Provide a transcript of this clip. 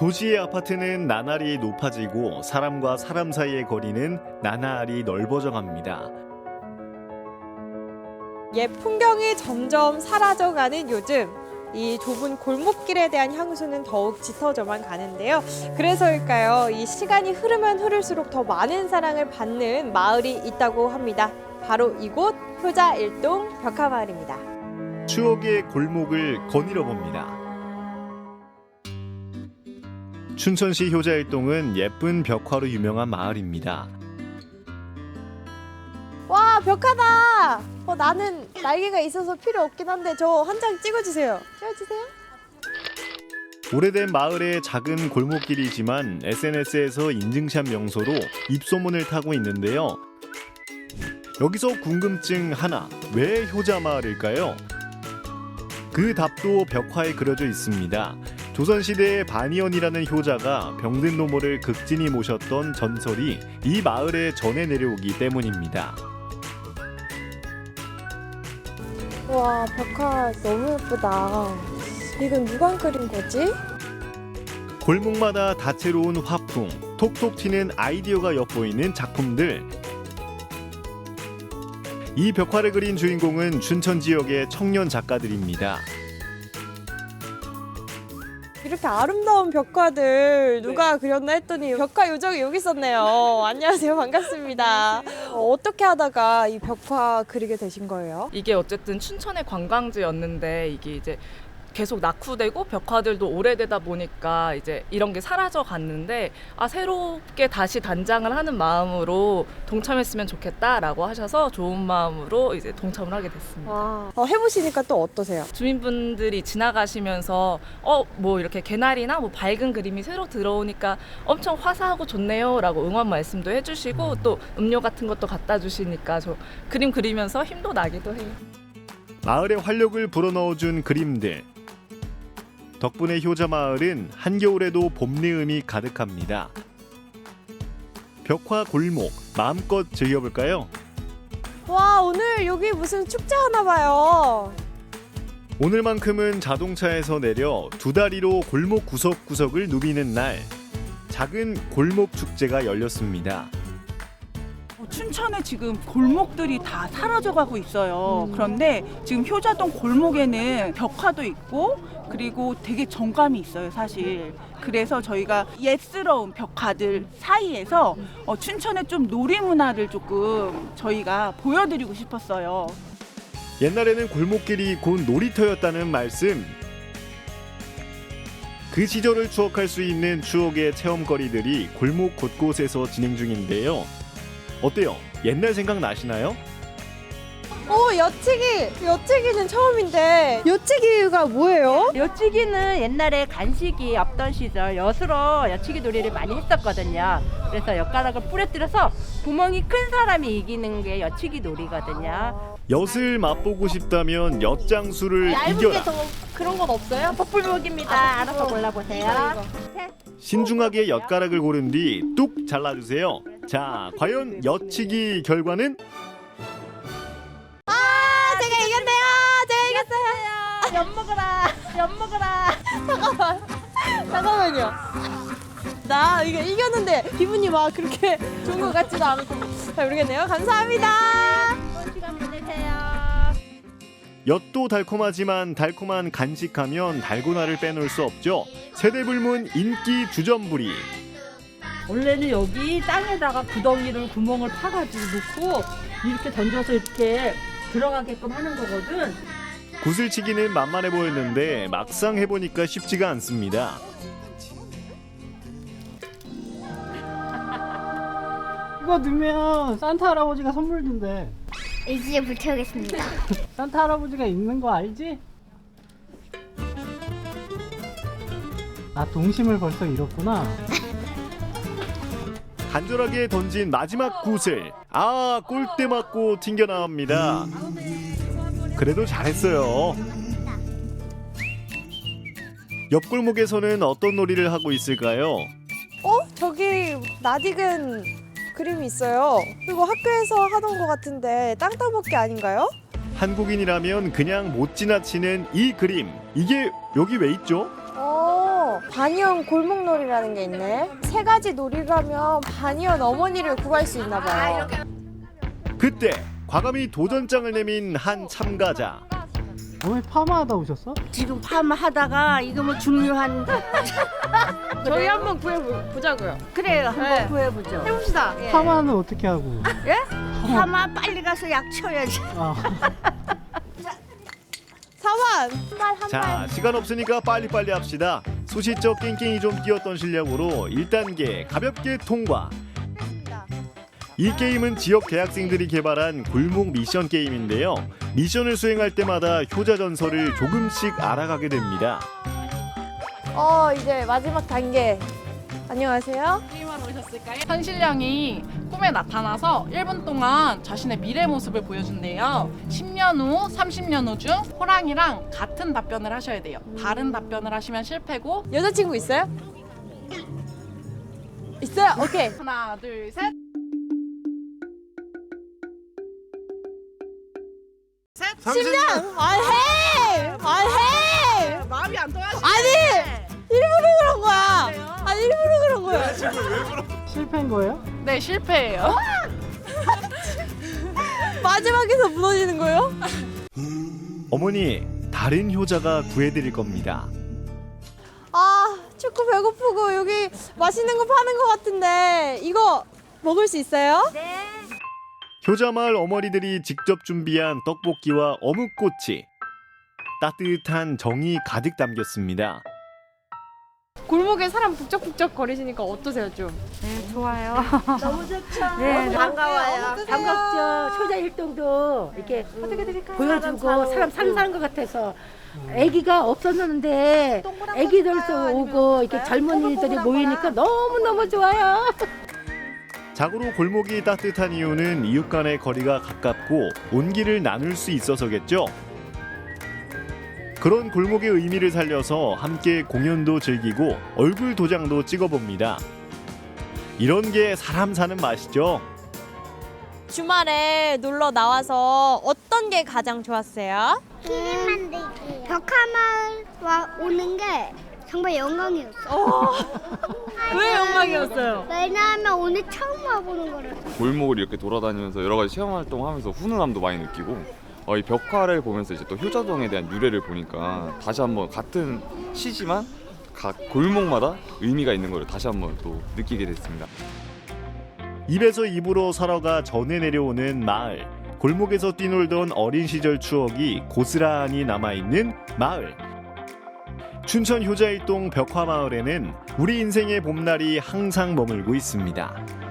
도시의 아파트는 나날이 높아지고 사람과 사람 사이의 거리는 나날이 넓어져 갑니다. 옛 풍경이 점점 사라져가는 요즘 이 좁은 골목길에 대한 향수는 더욱 짙어져만 가는데요. 그래서일까요? 이 시간이 흐르면 흐를수록 더 많은 사랑을 받는 마을이 있다고 합니다. 바로 이곳 효자 일동 벽화마을입니다. 추억의 골목을 거닐어 봅니다. 춘천시 효자일동은 예쁜 벽화로 유명한 마을입니다. 와 벽화다. 어, 나는 날개가 있어서 필요 없긴 한데 저 한 장 찍어주세요. 찍어주세요. 오래된 마을의 작은 골목길이지만 SNS에서 인증샷 명소로 입소문을 타고 있는데요. 여기서 궁금증 하나, 왜 효자 마을일까요? 그 답도 벽화에 그려져 있습니다. 조선시대의 반이언이라는 효자가 병든 노모를 극진히 모셨던 전설이 이 마을에 전해 내려오기 때문입니다. 와 벽화 너무 예쁘다. 이건 누가 그린 거지? 골목마다 다채로운 화풍, 톡톡 튀는 아이디어가 엿보이는 작품들. 이 벽화를 그린 주인공은 춘천 지역의 청년 작가들입니다. 이렇게 아름다운 벽화들 누가 그렸나 했더니 벽화 요정이 여기 있었네요. 안녕하세요. 반갑습니다. 어, 어떻게 하다가 이 벽화 그리게 되신 거예요? 이게 어쨌든 춘천의 관광지였는데 이게 이제 계속 낙후되고 벽화들도 오래되다 보니까 이제 이런 게 사라져 갔는데 아 새롭게 다시 단장을 하는 마음으로 동참했으면 좋겠다라고 하셔서 좋은 마음으로 이제 동참을 하게 됐습니다. 와, 어, 해보시니까 또 어떠세요? 주민분들이 지나가시면서 어 뭐 이렇게 개나리나 뭐 밝은 그림이 새로 들어오니까 엄청 화사하고 좋네요라고 응원 말씀도 해주시고 또 음료 같은 것도 갖다 주시니까 저 그림 그리면서 힘도 나기도 해요. 마을의 활력을 불어넣어준 그림들. 덕분에 효자 마을은 한겨울에도 봄 내음이 가득합니다. 벽화 골목 마음껏 즐겨볼까요? 와, 오늘 여기 무슨 축제 하나 봐요. 오늘만큼은 자동차에서 내려 두 다리로 골목 구석구석을 누비는 날 작은 골목 축제가 열렸습니다. 어, 춘천에 지금 골목들이 다 사라져가고 있어요. 그런데 지금 효자동 골목에는 벽화도 있고 그리고 되게 정감이 있어요, 사실. 그래서 저희가 옛스러운 벽화들 사이에서 어, 춘천의 좀 놀이 문화를 조금 저희가 보여드리고 싶었어요. 옛날에는 골목길이 곧 놀이터였다는 말씀. 그 시절을 추억할 수 있는 추억의 체험거리들이 골목 곳곳에서 진행 중인데요. 어때요? 옛날 생각 나시나요? 오, 여치기! 여치기는 처음인데, 여치기가 뭐예요? 여치기는 옛날에 간식이 없던 시절 엿으로 여치기 놀이를 많이 했었거든요. 그래서 엿가락을 부러뜨려서 구멍이 큰 사람이 이기는 게 여치기 놀이거든요. 엿을 맛보고 싶다면 엿장수를 이겨라. 더 그런 건 없어요? 퍼플목입니다. 알아서 골라보세요. 신중하게 엿가락을 고른 뒤 뚝 잘라주세요. 자, 과연 엿치기 결과는? 아, 제가 이겼네요! 제가 이겼어요! 엿 먹어라. 엿 먹어라. 잠깐만요. 나 이거 이겼는데 기분이 막 그렇게 좋은 것 같지도 않고 잘 모르겠네요. 감사합니다. 좋은 시간 보내세요. 엿도 달콤하지만 달콤한 간식하면 달고나를 빼놓을 수 없죠. 세대불문 인기 주전부리. 원래는 여기 땅에다가 구덩이를 구멍을 파가지고 놓고 이렇게 던져서 이렇게 들어가게끔 하는 거거든. 구슬치기는 만만해 보였는데 막상 해보니까 쉽지가 않습니다. 이거 넣으면 산타 할아버지가 선물 준대. 일지에 불태우겠습니다. 산타 할아버지가 있는 거 알지? 아 동심을 벌써 잃었구나. 간절하게 던진 마지막 구슬. 아, 골대 맞고 튕겨 나옵니다. 그래도 잘했어요. 옆 골목에서는 어떤 놀이를 하고 있을까요? 어? 저기 낯익은 그림이 있어요. 이거 학교에서 하던 것 같은데 땅 따먹기 아닌가요? 한국인이라면 그냥 못 지나치는 이 그림. 이게 여기 왜 있죠? 어, 반이원 골목놀이라는 게 있네. 세 가지 놀이를 하면 반이원 어머니를 구할 수 있나 봐요. 그때 과감히 도전장을 내민 한 참가자. 어머니 파마하다 오셨어? 지금 파마하다가 이거 뭐 중요한 저희 한번 구해보자고요. 그래 한번 네. 구해보죠. 해봅시다. 예. 파마는 어떻게 하고? 파마 빨리 가서 약 쳐야지. 아, 사만 한발 한 자, 발. 시간 없으니까 빨리빨리 합시다. 소시적 깽깽이 좀 뛰었던 실력으로 1단계 가볍게 통과. 이 게임은 지역 대학생들이 개발한 골목 미션 게임인데요. 미션을 수행할 때마다 효자 전설을 조금씩 알아가게 됩니다. 어 이제 마지막 단계. 안녕하세요. 현실령이 꿈에 나타나서 1분 동안 자신의 미래 모습을 보여준대요. 10년 후, 30년 후 중 호랑이랑 같은 답변을 하셔야 돼요. 다른 답변을 하시면 실패고 여자친구 있어요? 있어요. 오케이. 하나, 둘, 셋. 셋. 10년. 아 해. 아 해. 마음이 안 통하시 아니 일부러 그런 거야. 실패인 거예요? 네, 실패예요. 마지막에서 무너지는 거예요? 어머니, 다른 효자가 구해드릴 겁니다. 아 축구 배고프고 여기 맛있는 거 파는 거 같은데 이거 먹을 수 있어요? 네. 효자마을 어머니들이 직접 준비한 떡볶이와 어묵꼬치. 따뜻한 정이 가득 담겼습니다. 골목에 사람 북적북적 거리시니까 어떠세요 좀? 네, 좋아요. 너무 좋죠. 네, 반가워요. 반갑죠. 효자 활동도 이렇게 보여주고 사람 상상한 것 같아서 아기가 없었는데 아기들도 오고 이렇게 젊은이들이 모이니까 너무 너무 좋아요. 자고로 골목이 따뜻한 이유는 이웃 간의 거리가 가깝고 온기를 나눌 수 있어서겠죠. 그런 골목의 의미를 살려서 함께 공연도 즐기고 얼굴 도장도 찍어봅니다. 이런 게 사람 사는 맛이죠. 주말에 놀러 나와서 어떤 게 가장 좋았어요? 키링 만들기. 벽화마을 와 오는 게 정말 영광이었어. 왜 영광이었어요? 왜냐하면 오늘 처음 와보는 거라서. 골목을 이렇게 돌아다니면서 여러 가지 체험 활동하면서 훈훈함도 많이 느끼고 어, 이 벽화를 보면서 이제 또 효자동에 대한 유래를 보니까 다시 한번 같은 시지만 각 골목마다 의미가 있는 걸 다시 한번 또 느끼게 됐습니다. 입에서 입으로 살아가 전해 내려오는 마을. 골목에서 뛰놀던 어린 시절 추억이 고스란히 남아있는 마을. 춘천 효자일동 벽화마을에는 우리 인생의 봄날이 항상 머물고 있습니다.